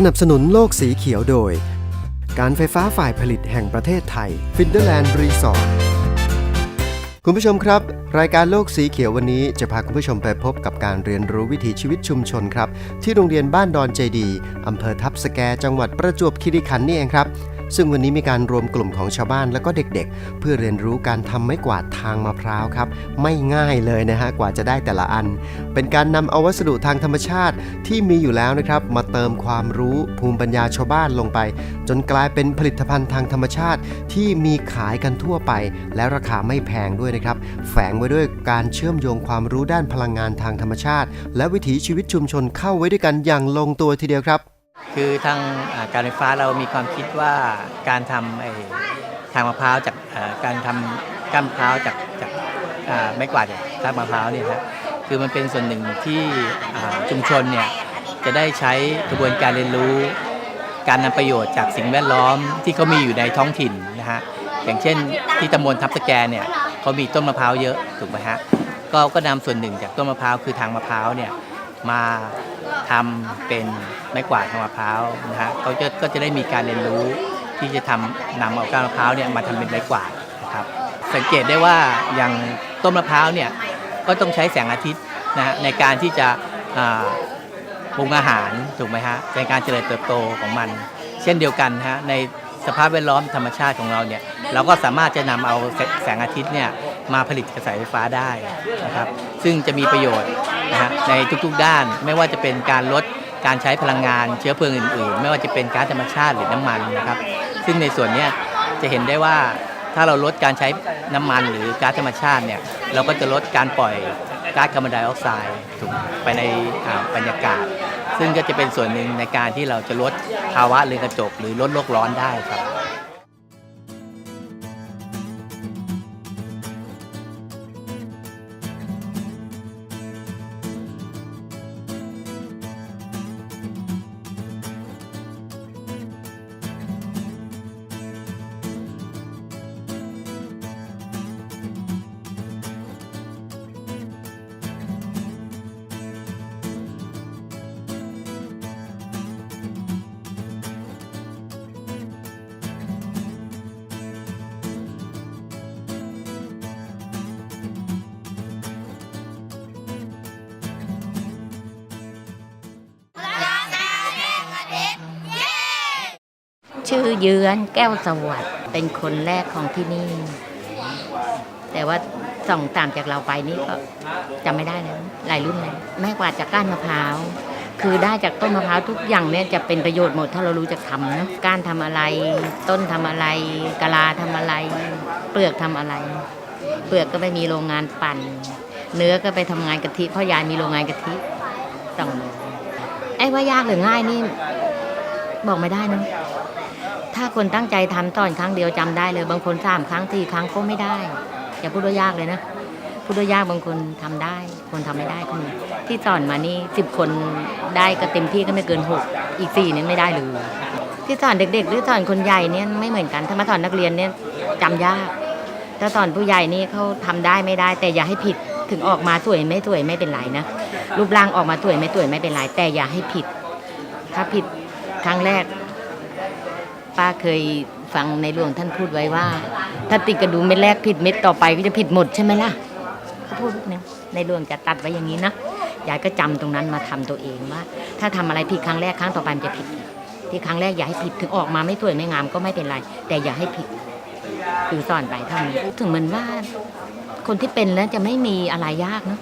สนับสนุนโลกสีเขียวโดย การไฟฟ้าฝ่ายผลิตแห่งประเทศไทยฟินเดอร์แลนด์รีสอร์ทคุณผู้ชมครับ รายการโลกสีเขียววันนี้จะพาคุณผู้ชมไปพบกับการเรียนรู้วิถีชีวิตชุมชนครับ ที่โรงเรียนบ้านดอนเจดีอำเภอทับสแกจังหวัดประจวบคีรีขันธ์นี่เองครับ ซึ่งวันนี้มีการรวมกลุ่มของชาวบ้านและก็เด็กๆ เพื่อเรียนรู้การทำไม้กวาดทางมะพร้าวครับ ไม่ง่ายเลยนะฮะกว่าจะได้แต่ละอัน เป็นการนำเอาวัสดุทางธรรมชาติที่มีอยู่แล้วนะครับ มาเติมความรู้ภูมิปัญญาชาวบ้านลงไป จนกลายเป็นผลิตภัณฑ์ทางธรรมชาติที่มีขายกันทั่วไป และราคาไม่แพงด้วยนะครับ แฝงไว้ด้วยการเชื่อมโยงความรู้ด้านพลังงานทางธรรมชาติ และวิถีชีวิตชุมชนเข้าไว้ด้วยกันอย่างลงตัวทีเดียวครับ คือทางการไฟฟ้าเรามีความคิดว่าการทำไอ้ทางมะพร้าวจากการทำก้านมะพร้าวจากจากไม้กวาดจากมะพร้าวเนี่ยครับคือมันเป็นส่วนหนึ่งที่ชุมชนเนี่ยจะได้ใช้กระบวนการเรียนรู้ การนำประโยชน์จากสิ่งแวดล้อมที่เขามีอยู่ในท้องถิ่นนะฮะอย่างเช่นที่ตำบลทับสแกเนี่ยเขามีต้นมะพร้าวเยอะถูกไหมฮะก็ก็นำส่วนหนึ่งจากต้นมะพร้าวคือทางมะพร้าวเนี่ยมา ทำเป็นไม้กวาดทางมะพร้าวนะฮะเขาจะก็จะได้มีการเรียนรู้ที่จะทำนำเอาก้านมะพร้าวเนี่ยมาทำเป็นไม้กวาดนะครับสังเกตได้ว่าอย่างต้นมะพร้าวเนี่ยก็ต้องใช้แสงอาทิตย์นะฮะในการที่จะปรุงอาหารถูกไหมฮะในการเจริญเติบโตของมัน เช่นเดียวกันฮะในสภาพแวดล้อมธรรมชาติของเราเนี่ยเราก็สามารถจะนำเอาแสงอาทิตย์เนี่ย มาผลิตกระแสไฟฟ้าได้นะครับซึ่งจะมีประโยชน์นะฮะในทุกๆด้านไม่ว่าจะเป็นการลดการใช้พลังงานเชื้อเพลิงอื่นๆ ไม่ว่าจะเป็นก๊าซธรรมชาติหรือน้ำมันนะครับซึ่งในส่วนนี้จะเห็นได้ว่าถ้าเราลดการใช้น้ำมันหรือก๊าซธรรมชาติเนี่ยเราก็จะลดการปล่อยก๊าซคาร์บอนไดออกไซด์ถูกไปในบรรยากาศ ซึ่งก็จะเป็นส่วนหนึ่งในการที่เราจะลดภาวะเรือนกระจกหรือลดโลกร้อนได้ครับ ชื่อเยือนแก้วสวัสด์เป็นคนแรกของที่นี่ แต่ว่าส่องตามจากเราไปนี่ก็จำไม่ได้แล้วหลายรุ่นเลยแม่กวาดจากก้านมะพร้าว คือได้จากต้นมะพร้าวทุกอย่างเนี่ยจะเป็นประโยชน์หมดถ้าเรารู้จักทำนะก้านทำอะไร ต้นทำอะไรกะลาทำอะไร เปลือกทำอะไร เปลือกก็ไปมีโรงงานปั่น เนื้อก็ไปทำงานกะทิพราะยายมีโรงงานกะทิสองเลยไอ้ว่ายากหรือง่ายนี่บอกไม่ได้นะ ถ้าคนตั้งใจทำตอนครั้งเดียวจำได้เลย บางคนสามครั้งสี่ครั้งก็ไม่ได้ อย่าพูดว่ายากเลยนะ พูดว่ายากบางคนทำได้ คนทำไม่ได้ก็มีที่สอนมานี่สิบคนได้ก็เต็มที่ก็ไม่เกินหกอีกสี่นี่ไม่ได้เลยที่สอนเด็ก ๆ หรือสอนคนใหญ่เนี่ยไม่เหมือนกันถ้ามาสอนนักเรียนเนี่ยจำยาก ถ้าสอนผู้ใหญ่นี่เขาทำได้ไม่ได้ แต่อย่าให้ผิดถึงออกมาสวยไม่สวยไม่เป็นไรนะรูปร่างออกมาสวยไม่สวยไม่เป็นไรแต่อย่าให้ผิด ถ้าผิดครั้งแรก ป้าเคยฟังในหลวงท่านพูดไว้ว่า ถ้าติดกระดูกเม็ดแรกผิดเม็ดต่อไปก็จะผิดหมดใช่ไหมล่ะเขาพูดนี่ยในหลวงจะตัดไว้อย่างนี้นะยายก็จำตรงนั้นมาทำตัวเองว่า ถ้าทำอะไรผิดครั้งแรกครั้งต่อไปมันจะผิด ที่ครั้งแรกอย่าให้ผิดถึงออกมาไม่สวยไม่งามก็ไม่เป็นไร แต่อย่าให้ผิดคือสอนไปเท่านี้ถึงเหมือนว่า คนที่เป็นแล้วจะไม่มีอะไรยากเนอะ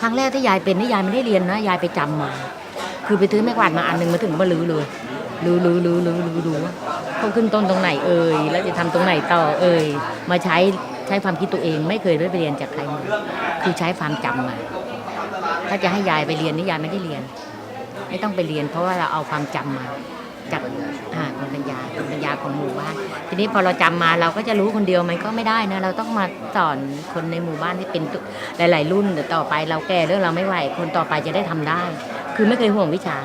ครั้งแรกที่ยายเป็นนี่ยายไม่ได้เรียนนะยายไปจำมา คือไปซื้อไม้กวาดมาอันหนึ่งมาถึงมาลือเลย ลือลือลือลือลือดูว่าเขาขึ้นต้นตรงไหนเอ่ยแล้วจะทำตรงไหนต่อเอ่ยมาใช้ใช้ความคิดตัวเองไม่เคยได้ไปเรียนจากใครมาคือใช้ความจำมา ถ้าจะให้ยายไปเรียนนี่ยายไม่ได้เรียน ไม่ต้องไปเรียน เพราะว่าเราเอาความจำมาจากอ่าคุณปัญญาคุณปัญญาของหมู่บ้านทีนี้พอเราจำมาเราก็จะรู้คนเดียวมันก็ไม่ได้นะเราต้องมาสอนคนในหมู่บ้านที่เป็นหลาย ๆ รุ่นเดี๋ยวต่อไปเราแก่เรื่องเราไม่ไหวคนต่อไปจะได้ทำได้ คือไม่เคยห่วงวิชา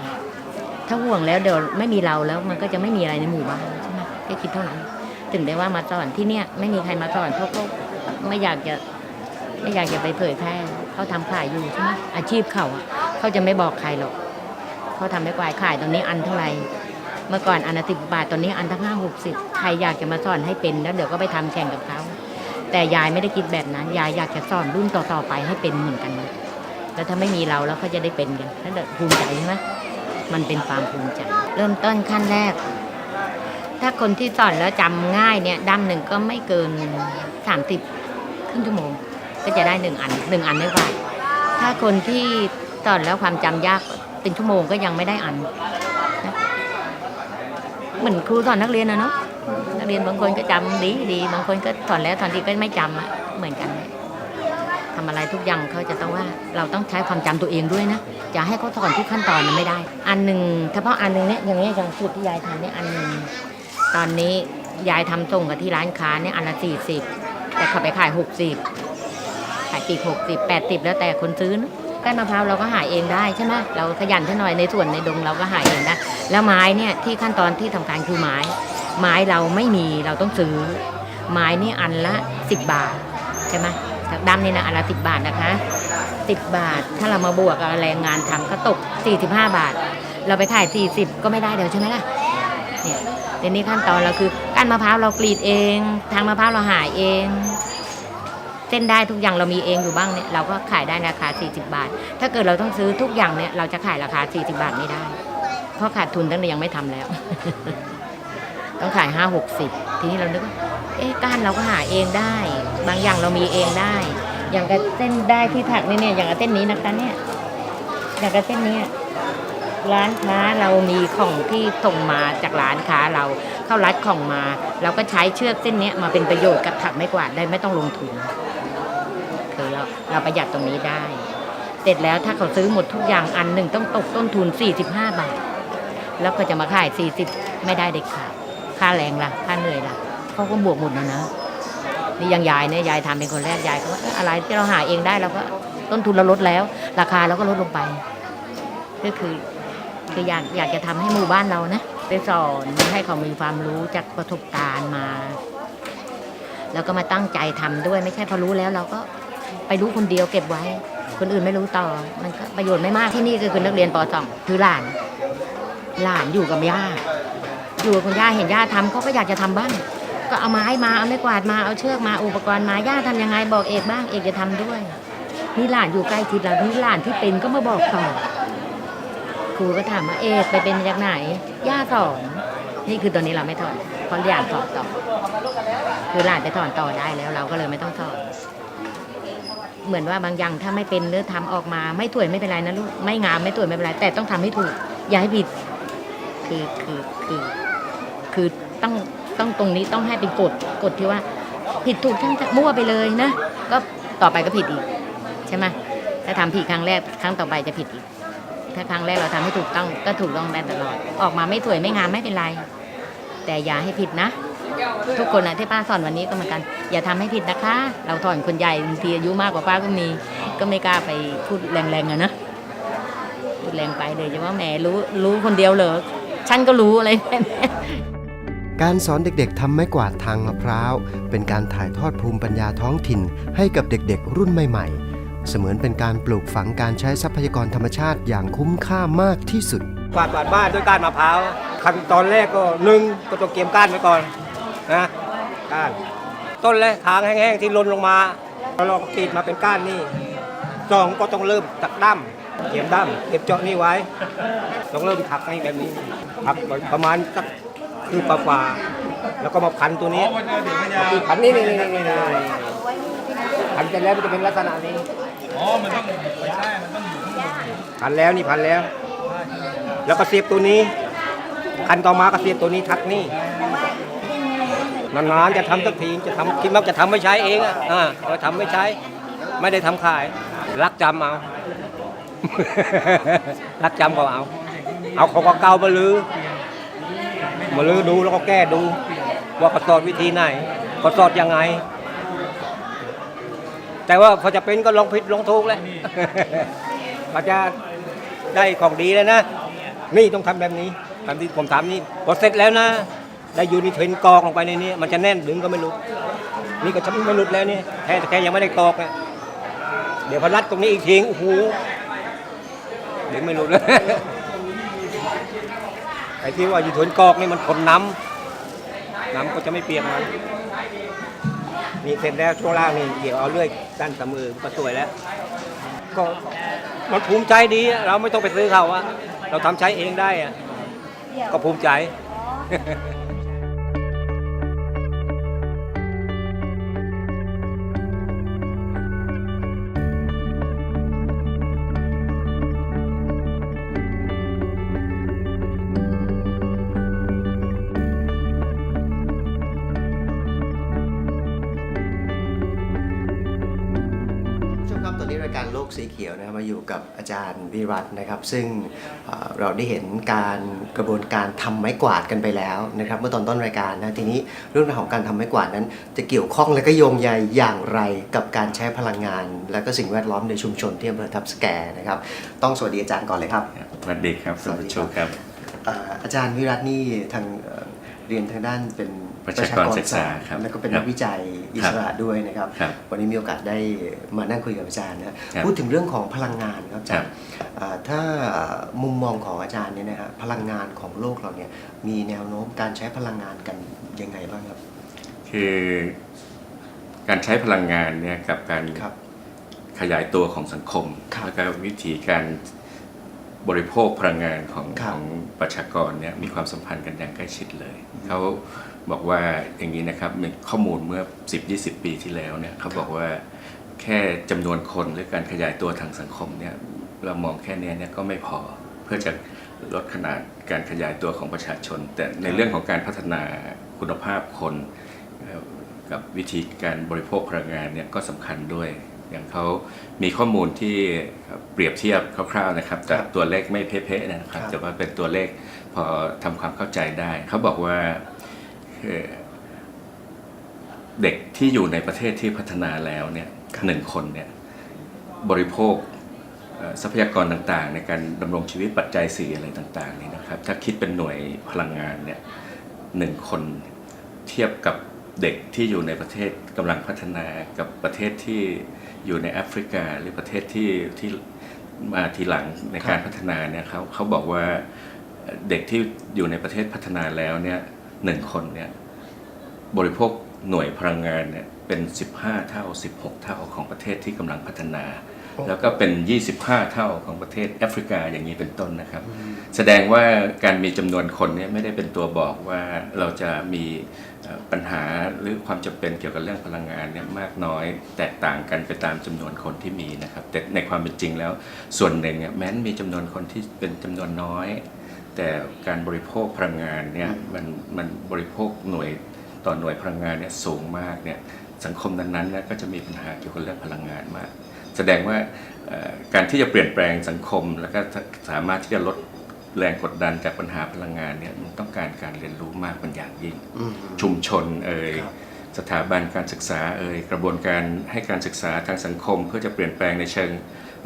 ถ้าห่วงแล้วเดี๋ยวไม่มีเราแล้วมันก็จะไม่มีอะไรในหมู่บ้านใช่ไหมแค่คิดเท่านั้น ถึงได้ว่ามาสอนที่เนี่ยไม่มีใครมาสอนเพราก็ไม่อยากจะไม่อยากจะไปเผยแพร่เขาทำขายอยู่ใช่ไหมอาชีพเขาอะเขาจะไม่บอกใครหรอกเขาทำไม่กวาดขายตอนนี้อันเท่าไหร่เมื่อก่อนอันละสิบบาทตอนนี้อันทั้งห้าหกสิบใครอยากจะมาสอนให้เป็นแล้วเดี๋ยวก็ไปทำแข่งกับเขาแต่ยายไม่ได้คิดแบบนั้น ยายอยากจะสอนรุ่นต่อๆไปให้เป็นเหมือนกัน แล้วถ้าไม่มีเราแล้วเขาจะได้เป็นกันนั่นแหละภูมิใจใช่ไหม มันเป็นความภูมิใจเริ่มต้นขั้นแรก ถ้าคนที่สอนแล้วจำง่ายเนี่ยด้ามหนึ่งก็ไม่เกินสามสิบครึ่งชั่วโมง ก็จะได้หนึ่งอันหนึ่งอันไม่พลาถ้าคนที่สอนแล้วความจำยากเป็นชั่วโมงก็ยังไม่ได้อันนะเหมือนครูสอนนักเรียนนะเนาะนักเรียนบางคนก็จำดีดีบางคนก็สอนแล้วตอนที่ก็ไม่จำอะเหมือนกัน ทำอะไรทุกอย่างเขาจะต้องว่าเราต้องใช้ความจำตัวเองด้วยนะจะให้เขาสอนทุกขั้นตอนมันไม่ได้ อันหนึ่งเฉพาะอันหนึ่งเนี่ยอย่างนี้อย่างสูตรที่ยายทำเนี่ยอันหนึ่งตอนนี้ยายทำส่งกับที่ร้านค้าเนี่ยอันละสี่สิบแต่เขาไปขายหกสิบขายปีกหกสิบแปดสิบแล้วแต่คนซื้อนะก้านมะพร้าวเราก็หาเองได้ใช่ไหมเราขยันท่าหน่อยในส่วนในดงเราก็หาเองได้แล้วไม้เนี่ยที่ขั้นตอนที่ทำการคือไม้ ไม้เราไม่มีเราต้องซื้อ ไม้นี่อันละสิบบาทใช่ไหม จากดำนี่นะอันละสิบบาทนะคะสิบบาท ถ้าเรามาบวกกับแรงงานทำก็ตกสี่สิบห้าบาท เราไปขายสี่สิบก็ไม่ได้เดี๋ยวใช่ไหมล่ะเนี่ยเดี๋ยวนี้ขั้นตอนเราคือก้านมะพร้าวเรากรีดเอง ทางมะพร้าวเราหายเองเส้นได้ทุกอย่างเรามีเองอยู่บ้างเนี่ยเราก็ขายได้ราคา 40 บาท ถ้าเกิดเราต้องซื้อทุกอย่างเนี่ยเราจะขายราคา 40 บาทไม่ได้ เพราะขาดทุนตั้งแต่ยังไม่ทำแล้ว ต้องขาย5 60ทีนี้เรานึกว่าเอ๊ะก้านเราก็หาเองได้ บางอย่างเรามีเองได้ อย่างกับเส้นได้ที่ถักนี่เนี่ยอย่างกับเส้นนี้นะคะเนี่ยอย่างกับเส้นนี้ร้านค้าเรามีของที่ส่งมาจากร้านค้าเราเข้ารัดของมา เราก็ใช้เชือกเส้นนี้มาเป็นประโยชน์กับถักไม่กวาดได้ไม่ต้องลงทุนคือเราเราประหยัดตรงนี้ได้ เสร็จแล้วถ้าเขาซื้อหมดทุกอย่างอันหนึ่งต้องตกต้นทุน 45 บาท แล้วก็จะมาขาย 40 ไม่ได้เด็กขาด ค่าแรงล่ะ ค่าเหนื่อยล่ะเขาก็บวกหมดแล้วนะนี่ยังยายเนี่ยยายทำเป็นคนแรกยายก็ว่าอะไรที่เราหาเองได้เราก็ต้นทุนเราลดแล้ว ราคาเราก็ลดลงไป ก็คือคืออยากอยากจะทำให้หมู่บ้านเรานะไปสอนให้เขามีความรู้จากประสบการณ์มา แล้วก็มาตั้งใจทำด้วยไม่ใช่พอรู้แล้วเราก็ไปรู้คนเดียวเก็บไว้ คนอื่นไม่รู้ต่อ มันก็ประโยชน์ไม่มากที่นี่ก็คือนักเรียนป .2 คือหลาน หลานอยู่กับย่า อยู่กับคุณย่าเห็นย่าทำเขาก็อยากจะทำบ้าง ก็เอาไม้มาเอาไม้กวาดมาเอาเชือกมาอุปกรณ์มาย่าทำยังไงบอกเอกบ้างเอกจะทำด้วยนี่หลานอยู่ใกล้ชิดเรานี่หลานที่เป็นก็มาบอกต่อครูก็ถามว่าเอกไปเป็นจากไหนย่าสอนนี่คือตอนนี้เราไม่ถอนเพราะอยากสอนต่อคือหลานไปถอนต่อได้แล้วเราก็เลยไม่ต้องสอนเหมือนว่าบางอย่างถ้าไม่เป็นหรือทำออกมาไม่ถวยไม่เป็นไรนะลูกไม่งามไม่ถวยไม่เป็นไรแต่ต้องทำให้ถูกอย่าให้ผิดคือคือคือ คือต้องต้องตรงนี้ต้องให้เป็นกฎกฎที่ว่า ผิดถูกทั้งมั่วไปเลยนะ ก็ต่อไปก็ผิดอีก ใช่ไหมถ้าทำผิดครั้งแรกครั้งต่อไปจะผิดอีก ถ้าครั้งแรกเราทำให้ถูกต้องก็ถูกต้องได้ตลอด ออกมาไม่สวยไม่งามไม่เป็นไร แต่อย่าให้ผิดนะ ทุกคนนะที่ป้าสอนวันนี้ก็เหมือนกัน อย่าทำให้ผิดนะคะ เราถอนคนใหญ่บางทีอายุมากกว่าป้าก็มี ก็ไม่กล้าไปพูดแรงๆอะนะพูดแรงไปเลยจะว่าแหมรู้รู้คนเดียวเหรอฉันก็รู้อะไรแบบนี้ การสอนเด็กๆทำไม้กวาดทางมะพร้าว เป็นการถ่ายทอดภูมิปัญญาท้องถิ่น ให้กับเด็กๆ รุ่นใหม่ ๆ เสมือนเป็นการปลูกฝังการใช้ทรัพยากรธรรมชาติอย่างคุ้มค่ามากที่สุดกวาดกวาดบ้านด้วยก้านมะพร้าวขั้นตอนแรกก็หนึ่งก็ต้องเกียมก้านไว้ก่อนนะก้าน ต้นแรกทางแห้งๆที่ล่นลงมาเราก็กรีดมาเป็นก้านนี่สองก็ต้องเริ่มตักด้ำเกียมด้ำเก็บเจาะนี่ไว้ ต้องเริ่มถักให้แบบนี้ถักประมาณสัก คือปลาๆแล้วก็มาพันตัวนี้คือพันนี่นี่นี่นี่นี่พันเสร็จแล้วมันจะเป็นลักษณะนี้พันแล้วนี่พันแล้ว แล้วก็เสียบตัวนี้คันต่อมาก็เสียบตัวนี้ทักนี่นานๆจะทำสักทีจะทำคิดมักจะทำไม่ใช้เองอะอ่าเราทำไม่ใช้ ไม่ได้ทำขาย รักจำเอา รักจำก็เอา เอาของเก่าๆมาลือ มาลือดูแล้วก็แก้ดู ว่าเขาสอนวิธีไหนเขาสอนยังไง แต่ว่าพอจะเป็นก็ลองผิดลองถูกแล้วพอจะได้ของดีแล้วนะ นี่ต้องทำแบบนี้ตามที่ผมถามนี่พอเสร็จแล้วนะ ได้อยู่ในเทนกอกลงไปในนี้มันจะแน่นดึงก็ไม่หลุดนี่ก็ฉันไม่หลุดแล้วนี่แค่แค่ยังไม่ได้กอกนะเดี๋ยวพอรัดตรงนี้อีกทีโอ้โหเดึงไม่หลุดเลย ไอ้ที่ว่าอยู่ถนกอกนี่มันคนน้ำน้ำก็จะไม่เปียกมันนี่เสร็จแล้วช่วงล่างนี่เดี๋ยวเอาเลื่อยด้านสมือก็สวยแล้ว ก็มันภูมิใจดีเราไม่ต้องไปซื้อเขาอะเราทำใช้เองได้อะก็ภูมิใจ นนี้รายการโลกสีเขียวนะครับมาอยู่กับอาจารย์วิรัตนะครับ ซึ่งเอ่อเราได้เห็นการกระบวนการทำไม้กวาดกันไปแล้วนะครับ เมื่อตอนต้นรายการนะทีนี้เรื่องราวของการทำไม้กวาดนั้น จะเกี่ยวข้องและก็โยงใยอย่างไรกับการใช้พลังงาน และก็สิ่งแวดล้อมในชุมชนที่อำเภอทับสแกนะครับ ต้องสวัสดีอาจารย์ก่อนเลยครับ สวัสดีครับสคุวัณสดีผู้ครับชมครับ เอ่ออาจารย์วิรัตนี่ทางเอ่อเรียนทางด้านเป็น ประชากรศึกษาครับแล้วก็เป็นครันับกวิจัยอิสระด้วยนะครับครับ วันนี้มีโอกาสได้มานั่งคุยกับอาจารย์นะครับครับพูดถึงเรื่องของพลังงานครับอาจารครัย์บเอ่อถ้ามุมมองของอาจารย์เนี่ยนะฮะพลังงานของโลกเราเนี่ยมีแนวโน้มการใช้พลังงานกันยังไงบ้างครับ คือการใช้พลังงานเนี่ยกับการครับขยายตัวของสังคมครับแล้วก็วิธีการบริโภคพลังงานของครัขบองประชากรเนี่ยมีความสัมพันธ์กันอย่างใกล้ชิดเลยเขา บอกว่าอย่างนี้นะครับมีข้อมูลเมื่อ 10-20 ปีที่แล้วเนี่ยเขาบอกว่าแค่จำนวนคนหรือการขยายตัวทางสังคมเนี่ยเรามองแค่เนี้ยเนี่ยก็ไม่พอเพื่อจะลดขนาดการขยายตัวของประชาชน แต่ในเรื่องของการพัฒนาคุณภาพคนเอ่อกับวิธีการบริโภคพลังงานเนี่ยก็สำคัญด้วย อย่างเขามีข้อมูลที่เปรียบเทียบคร่าวๆนะครับ แต่ครับตัวเลขไม่เป๊ะๆนะครับครับแต่ว่าเป็นตัวเลขพอทำความเข้าใจได้ เขาบอกว่า เอ่อเด็กที่อยู่ในประเทศที่พัฒนาแล้วเนี่ยหนึ่งคนเนี่ยบริโภคเอ่อทรัพยากรต่างๆ ในการดำรงชีวิตปัจจัยสี่อะไรต่างๆนี่นะครับ ถ้าคิดเป็นหน่วยพลังงานเนี่ยหนึ่งคนเทียบกับเด็กที่อยู่ในประเทศกำลังพัฒนากับประเทศที่อยู่ในแอฟริกา หรือประเทศที่ที่มาทีหลังในการพัฒนาเนี่ยเขาเขาบอกว่าเด็กที่อยู่ในประเทศพัฒนาแล้วเนี่ย หนึ่งคนเนี่ยบริโภคหน่วยพลังงานเนี่ยเป็น 15 เท่า 16 เท่าของประเทศที่กำลังพัฒนาโอ้แล้วก็เป็น 25 เท่าของประเทศแอฟริกาอย่างนี้เป็นต้นนะครับ แสดงว่าการมีจำนวนคนเนี่ยไม่ได้เป็นตัวบอกว่าเราจะมีเอ่อปัญหาหรือความจำเป็นเกี่ยวกับเรื่องพลังงานเนี่ยมากน้อยแตกต่างกันไปตามจำนวนคนที่มีนะครับ แต่ในความเป็นจริงแล้วส่วนหนึ่งเนี่ยแม้นมีจำนวนคนที่เป็นจำนวนน้อย แต่การบริโภคพลังงานเนี่ยมันมันบริโภคหน่วยต่อหน่วยพลังงานเนี่ยสูงมากเนี่ยสังคมนั้นๆเนี่ยก็จะมีปัญหาเกี่ยวกับเรื่องพลังงานมาก แสดงว่าเอ่อการที่จะเปลี่ยนแปลงสังคม แล้วก็สามารถที่จะลดแรงกดดันจากปัญหาพลังงานเนี่ยมันต้องการการเรียนรู้มากเป็นอย่างยิ่งอืมชุมชนเอ่ยครับสถาบันการศึกษาเอ่ยกระบวนการให้การศึกษาทางสังคม เพื่อจะเปลี่ยนแปลงในเชิง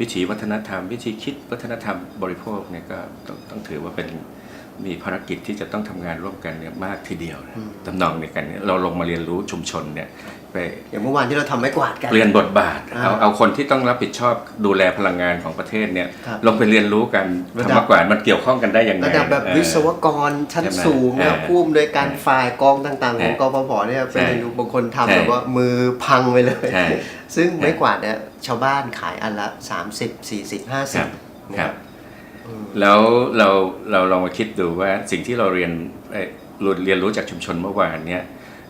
วิถีวัฒนธรรม วิธีคิดวัฒนธรรมบริโภคเนี่ยก็ต้องต้องถือว่าเป็นมีภารกิจที่จะต้องทำงานร่วมกันเนี่ยมากทีเดียวนะตำนองในกันเนี่ยเราลงมาเรียนรู้ชุมชนเนี่ยไปอย่างเมื่อวานที่เราทำไม้กวาดกันเปลี่ยนบทบาทอ่าเอาเอาคนที่ต้องรับผิดชอบดูแลพลังงานของประเทศเนี่ยครับลงไปเรียนรู้กันระดับทำมากกว่ามันเกี่ยวข้องกันได้ยังไงระดับแบบเออวิศวกรชั้นใช่ไหมสูงนะครับเออผู้อำนวยการฝ่ายกองต่าง ๆ ของเอกอปปเนี่ยเป็นใช่เรียนรู้บางคนทำใช่แบบว่ามือพังไปเลยใช่ ซึ่งไม้กวาดเนี่ยชาวบ้านขายอันละ 30 40ครับ50นะคครัรับบอืมแล้วเราเราลองมาคิดดูว่าสิ่งที่เราเรียนเอ่อเรียนรู้จากชุมชนเมื่อวานเนี่ย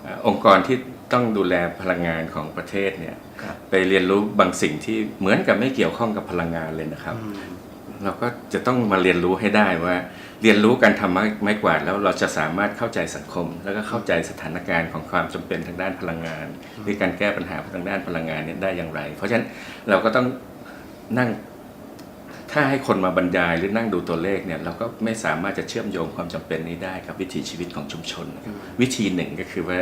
เอ่อองค์กรที่ต้องดูแลพลังงานของประเทศเนี่ยครับไปเรียนรู้บางสิ่งที่เหมือนกับไม่เกี่ยวข้องกับพลังงานเลยนะครับอืม เราก็จะต้องมาเรียนรู้ให้ได้ว่า เรียนรู้การทำไม้ไม้กวาดแล้วเราจะสามารถเข้าใจสังคม แล้วก็เข้าใจสถานการณ์ของความจำเป็นทางด้านพลังงาน หรือการแก้ปัญหาทางด้านพลังงานเนี่ยได้อย่างไร เพราะฉะนั้นเราก็ต้องนั่งถ้าให้คนมาบรรยายหรือนั่งดูตัวเลขเนี่ยเราก็ไม่สามารถจะเชื่อมโยงความจำเป็นนี้ได้กับวิถีชีวิตของชุมชนนะครับวิธีหนึ่งก็คือว่า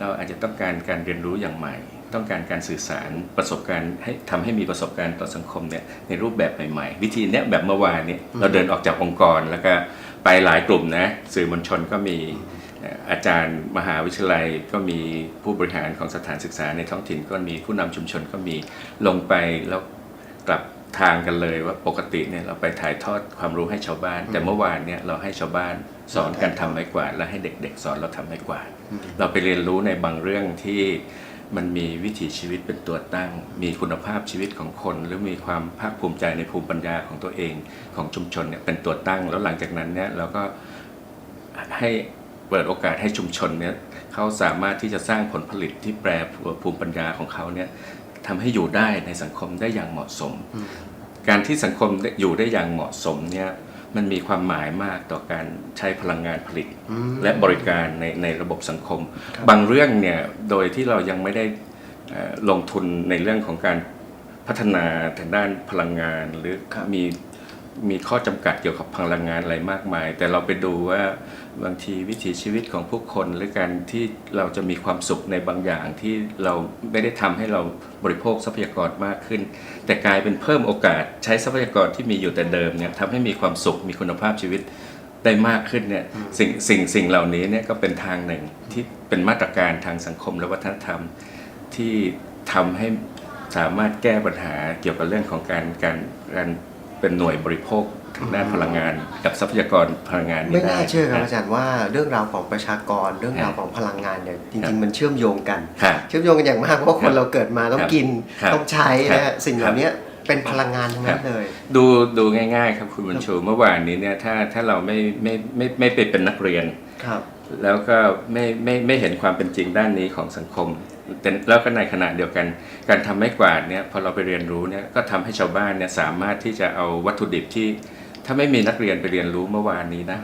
เราอาจจะต้องการการเรียนรู้อย่างใหม่ ต้องการการสื่อสารประสบการณ์ให้ทำให้มีประสบการณ์ต่อสังคมเนี่ยในรูปแบบใหม่ๆ วิธีเนี้ยแบบเมื่อวานเนี่ยเราเดินออกจากองค์กรแล้วก็ไปหลายกลุ่มนะสื่อมวลชนก็มีเอ่ออาจารย์มหาวิทยาลัยก็มีผู้บริหารของสถานศึกษาในท้องถิ่นก็มีผู้นำชุมชนก็มีลงไปแล้วกลับทางกันเลยว่าปกติเนี่ยเราไปถ่ายทอดความรู้ให้ชาวบ้าน แต่เมื่อวานเนี่ยเราให้ชาวบ้านสอนการทำไม้กวาดและให้เด็กๆ สอนเราทำไม้กวาดเราไปเรียนรู้ในบางเรื่องที่ มันมีวิถีชีวิตเป็นตัวตั้ง มีคุณภาพชีวิตของคน หรือมีความภาคภูมิใจในภูมิปัญญาของตัวเองของชุมชนเนี่ยเป็นตัวตั้ง แล้วหลังจากนั้นเนี่ยเราก็ให้เปิดโอกาสให้ชุมชนเนี่ยเขาสามารถที่จะสร้างผลผลิตที่แปรภูมิปัญญาของเขาเนี่ยทำให้อยู่ได้ในสังคมได้อย่างเหมาะสม การที่สังคมอยู่ได้อย่างเหมาะสมเนี่ย มันมีความหมายมากต่อการใช้พลังงานผลิต และบริการในในระบบสังคมบางเรื่องเนี่ยโดยที่เรายังไม่ได้เอ่อลงทุนในเรื่องของการพัฒนาทางด้านพลังงานหรือครับมี มีข้อจำกัดเกี่ยวกับพลังงานอะไรมากมาย แต่เราไปดูว่าบางทีวิถีชีวิตของผู้คนหรือการที่เราจะมีความสุขในบางอย่างที่เราไม่ได้ทำให้เราบริโภคทรัพยากรมากขึ้น แต่กลายเป็นเพิ่มโอกาสใช้ทรัพยากรที่มีอยู่แต่เดิมเนี่ยทำให้มีความสุขมีคุณภาพชีวิตได้มากขึ้นเนี่ยสิ่งสิ่งสิ่งเหล่านี้เนี่ยก็เป็นทางหนึ่งที่เป็นมาตรการทางสังคมและวัฒนธรรมที่ทำให้สามารถแก้ปัญหาเกี่ยวกับเรื่องของการการการ เป็นหน่วยบริโภคทางด้านพลังงาน กับทรัพยากรพลังงานไม่นี้น่าได้เชื่อครับนะอาจารย์ว่าเรื่องราวของประชากรเรื่องราวของพลังงานเนี่ยจครัริงบๆมันเชื่อมโยงกันครับเชื่อมโยงกันอย่างมากเพราะว่าคนเราเกิดมาต้องครับกินครับต้องใช้นะครัฮะบสิ่งเหล่านี้เป็นพลังงานทั้งนั้นเลย ดูดูง่าย ๆ ครับคุณบรรชูเมื่อวานนี้เนี่ยถ้าถ้าเราไม่ไม่ไม่ไม่ไปเป็นนักเรียนครับ แล้วก็ไม่ไม่ไม่เห็นความเป็นจริงด้านนี้ของสังคม แต่แล้วก็ในขณะเดียวกัน การทำไม้กวาดเนี่ยพอเราไปเรียนรู้เนี่ยก็ทำให้ชาวบ้านเนี่ยสามารถที่จะเอาวัตถุดิบที่ถ้าไม่มีนักเรียนไปเรียนรู้เมื่อวานนี้นะ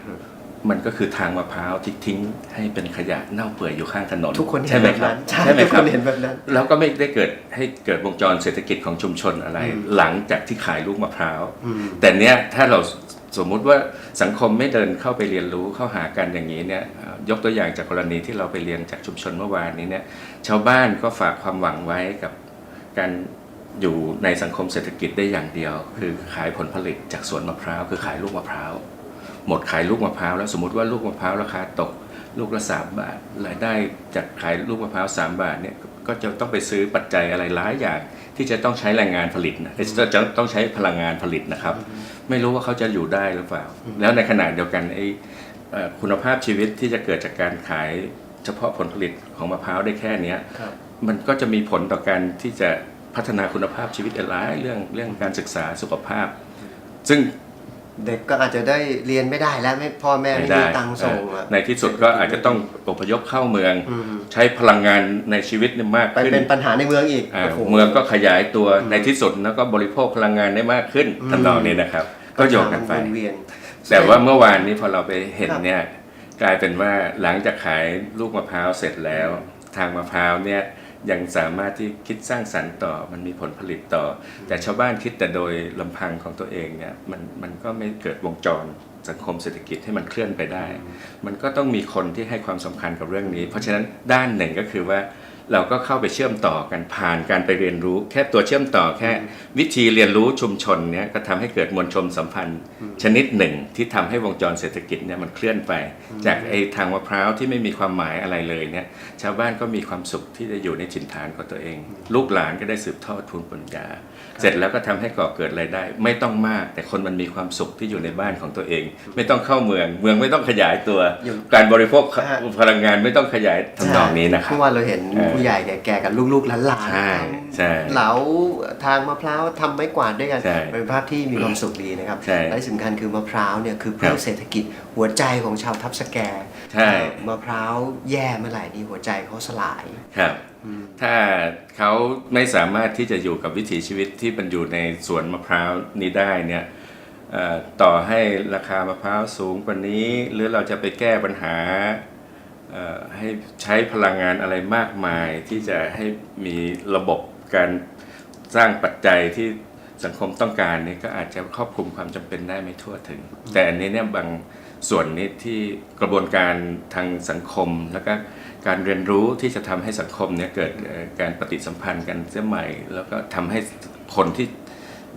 มันก็คือทางมะพร้าวที่ทิ้งให้เป็นขยะเน่าเปื่อยอยู่ข้างถนนทุกคนเห็ใช่นไหมแบบครับนั้นใช่ใช่ไหมทุกคครับนเห็นแบบนั้นแล้วก็ไม่ได้เกิดให้เกิดวงจรเศรษฐกิจของชุมชนอะไรอืมหลังจากที่ขายลูกมะพร้าวอืมแต่เนี้ยถ้าเรา สมมุติว่าสังคมไม่เดินเข้าไปเรียนรู้เข้าหากันอย่างนี้เนี่ยยกตัวอย่างจากกรณีที่เราไปเรียนจากชุมชนเมื่อวานนี้เนี่ยชาวบ้านก็ฝากความหวังไว้กับการอยู่ในสังคมเศรษฐกิจได้อย่างเดียว คือขายผลผลิตจากสวนมะพร้าวคือขายลูกมะพร้าวหมดขายลูกมะพร้าวแล้วสมมติว่าลูกมะพร้าวราคาตกลูกละสามบาทรายได้จากขายลูกมะพร้าวสามบาทเนี่ยก็จะต้องไปซื้อปัจจัยอะไรหลายอย่างที่จะต้องใช้แรงงานผลิตนะจะต้องใช้พลังงานผลิตนะครับ ไม่รู้ว่าเขาจะอยู่ได้หรือเปล่า แล้วในขณะเดียวกันไอ้เอ่อคุณภาพชีวิตที่จะเกิดจากการขายเฉพาะผลผลิตของมะพร้าวได้แค่เนี้ยครับมันก็จะมีผลต่อการที่จะพัฒนาคุณภาพชีวิตหลายเรื่องเรื่องการศึกษาสุขภาพ ซึ่งเด็กก็อาจจะได้เรียนไม่ได้แล้วไม่พ่อแม่ไม่มีตังค์ส่งเอ่อะอในที่สุดก็อาจจะต้องอพยพเข้าเมืองอืมใช้พลังงานในชีวิตเนี่ยมากไปขึ้นเป็นปัญหาในเมืองอีกอ่าโโหเมืองก็ขยายตัวในที่สุดแล้วก็บริโภคพลังงานได้มากขึ้นอืมทำนองนี้นะครับ ก็โยงกันไปปัญหามัวนเวียนแต่ว่าเมื่อวานนี้พอเราไปเห็นครับเนี่ย กลายเป็นว่าหลังจากขายลูกมะพร้าวเสร็จแล้ว ทางมะพร้าวเนี่ยยังสามารถที่คิดสร้างสรรค์ต่อมันมีผลผลิตต่อ แต่ชาวบ้านคิดแต่โดยลำพังของตัวเองเนี่ยมันมันก็ไม่เกิดวงจรสังคมเศรษฐกิจให้มันเคลื่อนไปได้ มันก็ต้องมีคนที่ให้ความสำคัญกับเรื่องนี้ เพราะฉะนั้นด้านหนึ่งก็คือว่า เราก็เข้าไปเชื่อมต่อกันผ่านการไปเรียนรู้ แค่ตัวเชื่อมต่อแค่ วิธีเรียนรู้ชุมชนเนี่ยก็ทำให้เกิดมวลชนสัมพันธ์ ชนิดหนึ่งที่ทำให้วงจรเศรษฐกิจเนี่ยมันเคลื่อนไป จากไอ้ทางมะพร้าวที่ไม่มีความหมายอะไรเลยเนี่ยชาวบ้านก็มีความสุขที่จะอยู่ในถิ่นฐานของตัวเอง ลูกหลานก็ได้สืบทอดภูมิปัญญา เสร็จแล้วก็ทำให้ก่อเกิดรายได้ ไม่ต้องมากแต่คนมันมีความสุขที่อยู่ในบ้านของตัวเอง ไม่ต้องเข้าเมือง เมืองไม่ต้องขยายตัวอย่างการบริโภคฮะพลังงานไม่ต้องขยายทำนองนี้นะครัเพบราะว่าเราเห็นเออผู้ใหญ่แก่ๆกับลูกๆหลานๆใช่ใช่เหลาทางมะพร้าวทำไม้กวาดด้วยกันใช่เป็นภาพที่มีความสุขดีนะครับใช่และที่สำคัญคือมะพร้าวเนี่ยคือพืชเศรษฐกิจหัวใจของชาวทับสแกใช่มะพร้าวแย่เมื่อไหร่นี่หัวใจเขาสลายครับ ถ้าเขาไม่สามารถที่จะอยู่กับวิถีชีวิตที่มันอยู่ในสวนมะพร้าวนี้ได้เนี่ยต่อให้ราคามะพร้าวสูงกว่านี้ หรือเราจะไปแก้ปัญหาให้ใช้พลังงานอะไรมากมายที่จะให้มีระบบการสร้างปัจจัยที่ สังคมต้องการเนี่ยก็อาจจะครอบคลุมความจำเป็นได้ไม่ทั่วถึง แต่อันนี้เนี่ยบางส่วนนี้ที่กระบวนการทางสังคม แล้วก็การเรียนรู้ที่จะทำให้สังคมเนี่ยเกิดการปฏิสัมพันธ์กันเสียใหม่ แล้วก็ทำให้คนที่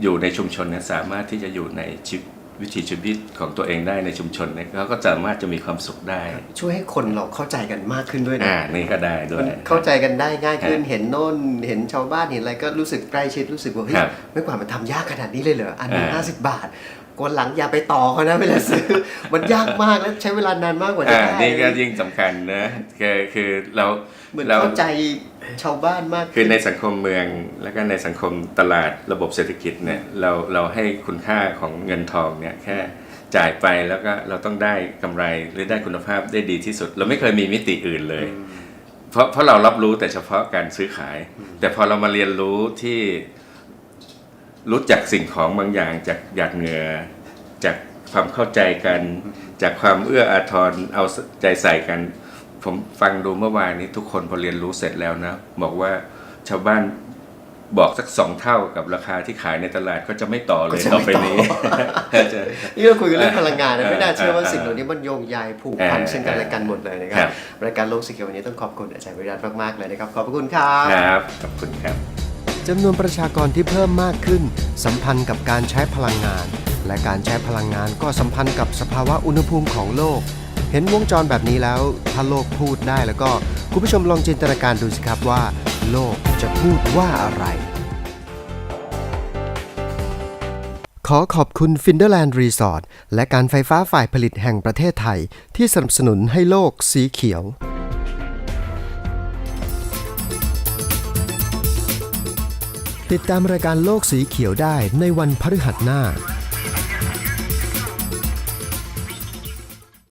อยู่ในชุมชนเนี่ยสามารถที่จะอยู่ในชีวิต วิถีชีวิตของตัวเองได้ในชุมชนเนี่ยเขาก็สามารถจะมีความสุขได้ ช่วยให้คนเราเข้าใจกันมากขึ้นด้วยนะอ่านี่ก็ได้ด้วยมันเข้าใจกันได้ง่ายขึ้นครับเห็นโน่นเห็นชาวบ้านเห็นอะไรก็รู้สึกใกล้ชิดรู้สึกว่าเฮ้ยครับไม่กว่ามันทำยากขนาดนี้เลยเหรออันหนึงอ่าห้าสิบบาทคนหลังอย่าไปต่อเขานะเวลาซื้อมันยากมากแล้วใช้เวลานานมากกว่าจะอ่าได้นี่ก็ยิ่งสำคัญนะคือคือเรา เหมือนเราเข้าใจชาวบ้านมากคือในสังคมเมือง แล้วก็ในสังคมตลาดระบบเศรษฐกิจเนี่ยเราเราให้คุณค่าของเงินทองเนี่ยแค่จ่ายไปแล้วก็เราต้องได้กำไรหรือได้คุณภาพได้ดีที่สุด เราไม่เคยมีมิติอื่นเลย เพราะเพราะเรารับรู้แต่เฉพาะการซื้อขาย แต่พอเรามาเรียนรู้ที่รู้จักสิ่งของบางอย่างจากหยาดเหงื่อจากความเข้าใจกัน จากความเอื้ออาทรเอาใจใส่กัน ผมฟังดูเมื่อวานนี้ทุกคนพอเรียนรู้เสร็จแล้วนะ บอกว่าชาวบ้านบอกสักสองเท่ากับราคาที่ขายในตลาดก็จะไม่ต่อเลยต่อไปนี้จะนี่เราคุยกันเรื่องพลังงานนะเออไม่น่าเชื่อว่าเออสิ่งเหล่านี้มันโยงใยผูกพันเออซึ่งกันและกันหมดเลยนะคครัรับบรายการโลกสีเขียววันนี้ต้องขอบคุณอาจารย์วิรัตมากๆเลยนะครับขอบพระคุณครับครับขอบคุณครับจำนวนประชากรที่เพิ่มมากขึ้น สัมพันธ์กับการใช้พลังงาน และการใช้พลังงานก็สัมพันธ์กับสภาวะอุณหภูมิของโลก เห็นวงจรแบบนี้แล้ว ถ้าโลกพูดได้แล้วก็คุณผู้ชมลองจินตนาการดูสิครับว่า โลกจะพูดว่าอะไร ขอขอบคุณ Finderland Resort และการไฟฟ้าฝ่ายผลิตแห่งประเทศไทย ที่สนับสนุนให้โลกสีเขียวติดตามรายการโลกสีเขียวได้ในวันพฤหัสหน้า